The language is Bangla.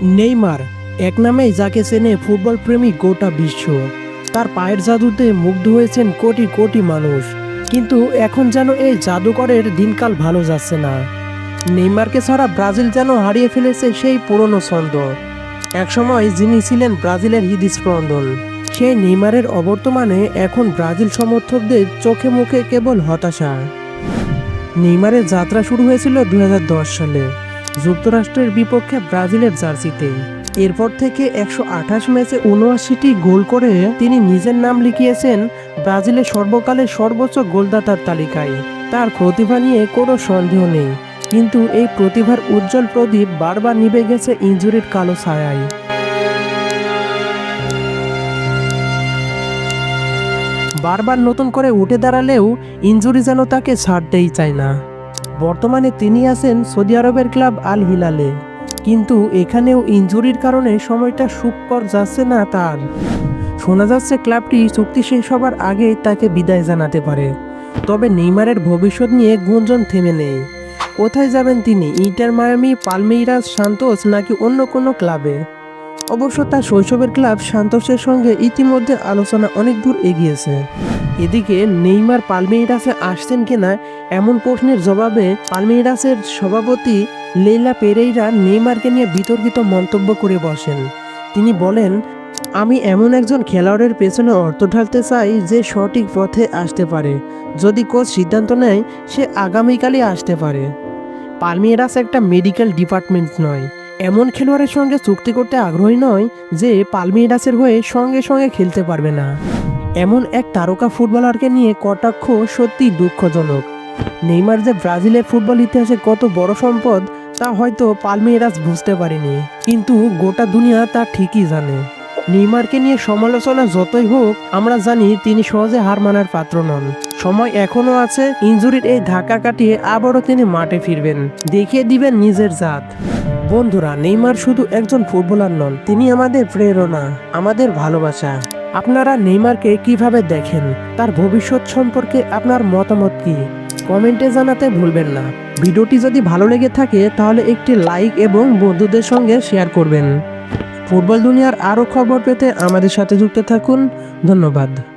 নেইমার এক নামেই যাকে চেনে ফুটবল প্রেমী গোটা বিশ্ব। তার পায়ের জাদুতে মুগ্ধ হয়েছেন কোটি কোটি মানুষ। কিন্তু এখন যেন এই জাদুকরের দিনকাল ভালো যাচ্ছে না। নেইমারকে ছাড়া ব্রাজিল যেন হারিয়ে ফেলেছে সেই পুরনো ছন্দ। একসময় যিনি ছিলেন ব্রাজিলের হৃদস্পন্দন, সেই নেইমারের অবর্তমানে এখন ব্রাজিল সমর্থকদের চোখে মুখে কেবল হতাশা। নেইমারের যাত্রা শুরু হয়েছিল দু হাজার দশ সালে। যুক্তরাষ্ট্রের বিপক্ষে ব্রাজিলের জার্সিতে। এরপর থেকে একশো আঠাশ ম্যাচে উনআশিটি গোল করে তিনি নিজের নাম লিখিয়েছেন ব্রাজিলের সর্বকালের সর্বোচ্চ গোলদাতার তালিকায়। তার প্রতিভা নিয়ে কোনো সন্দেহ নেই। কিন্তু এই প্রতিভার উজ্জ্বল প্রদীপ বারবার নিভে গেছে ইঞ্জুরির কালো ছায়ায়। বারবার নতুন করে উঠে দাঁড়ালেও ইঞ্জুরি যেন তাকে ছাড়তেই চায় না। বর্তমানে তিনি আছেন সৌদি আরবের ক্লাব আল হিলালে। কিন্তু এখানেও ইঞ্জুরির কারণে সময়টা সুখকর যাচ্ছে না তার। শোনা যাচ্ছে ক্লাবটি চুক্তি শেষ হবার আগে তাকে বিদায় জানাতে পারে। তবে নেইমারের ভবিষ্যৎ নিয়ে গুঞ্জন থেমে নেই। কোথায় যাবেন তিনি? ইন্টার মায়ামি পালমেইরাস সান্তোস নাকি অন্য কোনো ক্লাবে? অবশ্য তার শৈশবের ক্লাব সান্তোসের সঙ্গে ইতিমধ্যে আলোচনা অনেক দূর এগিয়েছে। এদিকে নেইমার পালমেইরাসে আসছেন কিনা এমন প্রশ্নের জবাবে পালমেইরাসের সভাপতি লেইলা পেরেইরা নেইমারকে নিয়ে বিতর্কিত মন্তব্য করে বসেন। তিনি বলেন, আমি এমন একজন খেলোয়াড়ের পেছনে অর্থ ঢালতে চাই যে সঠিক পথে আসতে পারে। যদি কোচ সিদ্ধান্ত নেয়, সে আগামীকালই আসতে পারে। পালমিরাস একটা মেডিকেল ডিপার্টমেন্ট নয়। এমন খেলোয়াড়ের সঙ্গে চুক্তি করতে আগ্রহী নয় যে পালমিরাসের হয়ে সঙ্গে সঙ্গে খেলতে পারবে না। এমন এক তারকা ফুটবলারকে নিয়ে কটাক্ষ সত্যি দুঃখজনক। নেইমার যে ব্রাজিলের ফুটবল ইতিহাসে কত বড় সম্পদ, তা হয়তো পালমিরাস বুঝতে পারেনি। কিন্তু গোটা দুনিয়া তা ঠিকই জানে। নেইমারকে নিয়ে সমালোচনা যতই হোক, আমরা জানি তিনি সহজে হার মানার পাত্র নন। সময় এখনও আছে, ইঞ্জুরির এই ধাক্কা কাটিয়ে আবারও তিনি মাঠে ফিরবেন। দেখিয়ে দিবেন নিজের জাত। বন্ধুরা, নেইমার শুধু একজন ফুটবলার নন, তিনি আমাদের প্রেরণা, আমাদের ভালোবাসা। আপনারা নেইমারকে কীভাবে দেখেন? তার ভবিষ্যৎ সম্পর্কে আপনার মতামত কি? কমেন্টে জানাতে ভুলবেন না। ভিডিওটি যদি ভালো লেগে থাকে, তাহলে একটি লাইক এবং বন্ধুদের সঙ্গে শেয়ার করবেন। ফুটবল দুনিয়ার আরও খবর পেতে আমাদের সাথে যুক্ত থাকুন। ধন্যবাদ।